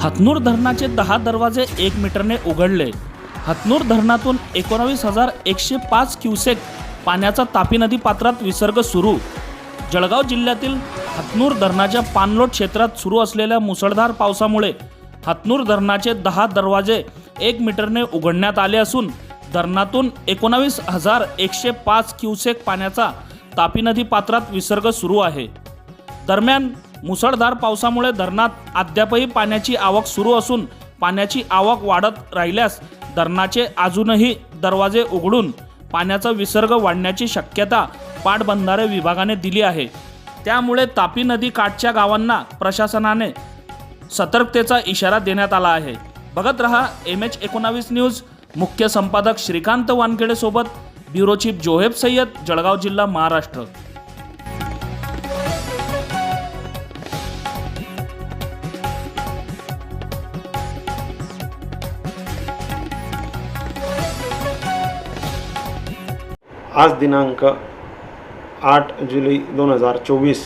हतनूर धरणाचे दहा दरवाजे एक मीटरने उघडले. हतनूर धरणातून एकोणावीस हजार एकशे पाच क्युसेक पाण्याचा तापी नदी पात्रात विसर्ग सुरू. जळगाव जिल्ह्यातील हतनूर धरणाच्या पाणलोट क्षेत्रात सुरू असलेल्या मुसळधार पावसामुळे हतनूर धरणाचे दहा दरवाजे एक मीटरने उघडण्यात आले असून धरणातून एकोणावीस हजार एकशे पाच क्युसेक पाण्याचा तापी नदी पात्रात विसर्ग सुरू आहे. दरम्यान मुसळधार पावसामुळे धरणात अद्यापही पाण्याची आवक सुरू असून पाण्याची आवक वाढत राहिल्यास धरणाचे अजूनही दरवाजे उघडून पाण्याचा विसर्ग वाढण्याची शक्यता पाटबंधारे विभागाने दिली आहे. त्यामुळे तापी नदी काठच्या गावांना प्रशासनाने सतर्कतेचा इशारा देण्यात आला आहे. बघत रहा एम एच एकोणावीस न्यूज. मुख्य संपादक श्रीकांत वानखेडेसोबत ब्युरो चीफ जोहेब सय्यद जळगाव जिल्हा महाराष्ट्र. आज दिनांक आठ जुलै दोन हजार चोवीस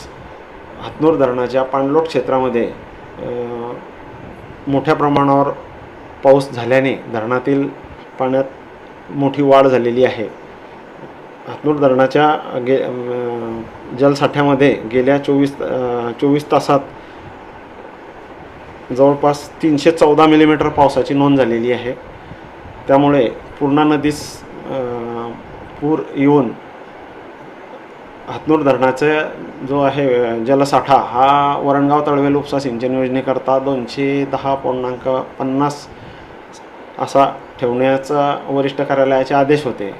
हातनूर धरणाच्या पाणलोट क्षेत्रामध्ये मोठ्या प्रमाणावर पाऊस झाल्याने धरणातील पाण्यात मोठी वाढ झालेली आहे. हातनूर धरणाच्या गे जलसाठ्यामध्ये गेल्या चोवीस चोवीस तासात जवळपास तीनशे चौदा मिलीमीटर पावसाची नोंद झालेली आहे. त्यामुळे पूर्णा नदीस पूर येऊन हातनूर धरणाचा जो आहे जलसाठा हा वरणगाव तळवेल उपसा सिंचन योजनेकरता दोनशे दहा पूर्णांक पन्नास असा ठेवण्याचा वरिष्ठ कार्यालयाचे आदेश होते.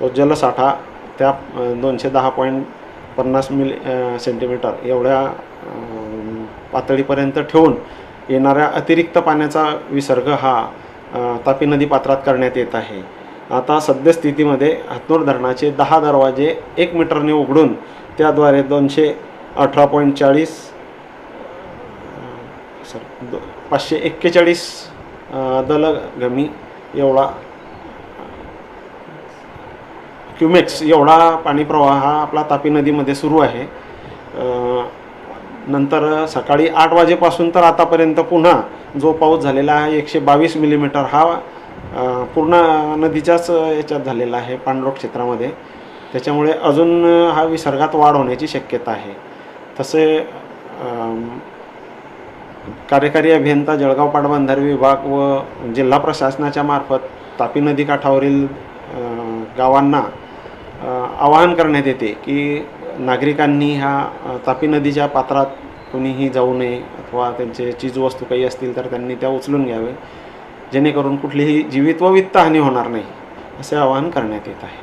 तो जलसाठा त्या दोनशे दहा पॉईंट पन्नास मिली सेंटीमीटर एवढ्या पातळीपर्यंत ठेवून येणाऱ्या अतिरिक्त पाण्याचा विसर्ग हा तापी नदी पात्रात करण्यात येत आहे. आता सद्यस्थितीमध्ये हातनूर धरणाचे दहा दरवाजे एक मीटरने उघडून त्याद्वारे दोनशे अठरा पॉईंट चाळीस सर दो पाचशे एक्केचाळीस दलगमी एवढा क्युमेक्स एवढा पाणी प्रवाह हा आपला तापी नदीमध्ये सुरू आहे. नंतर सकाळी आठ वाजेपासून तर आतापर्यंत पुन्हा जो पाऊस झालेला आहे एकशे बावीस मिलीमीटर हा पूर्ण नदीच्याच याच्यात झालेला आहे पांडरोग क्षेत्रामध्ये. त्याच्यामुळे अजून हा विसर्गात वाढ होण्याची शक्यता आहे. तसे कार्यकारी अभियंता जळगाव पाटबंधारे विभाग व जिल्हा प्रशासनाच्या मार्फत तापी नदी काठावरील गावांना आवाहन करण्यात येते की नागरिकांनी ह्या तापी नदीच्या पात्रात कोणीही जाऊ नये अथवा त्यांचे चीजवस्तू काही असतील तर त्यांनी त्या उचलून घ्यावे. जेणेकरून कुठलीही जीवित व वित्तहानी होणार नाही असे आवाहन करण्यात येत आहे.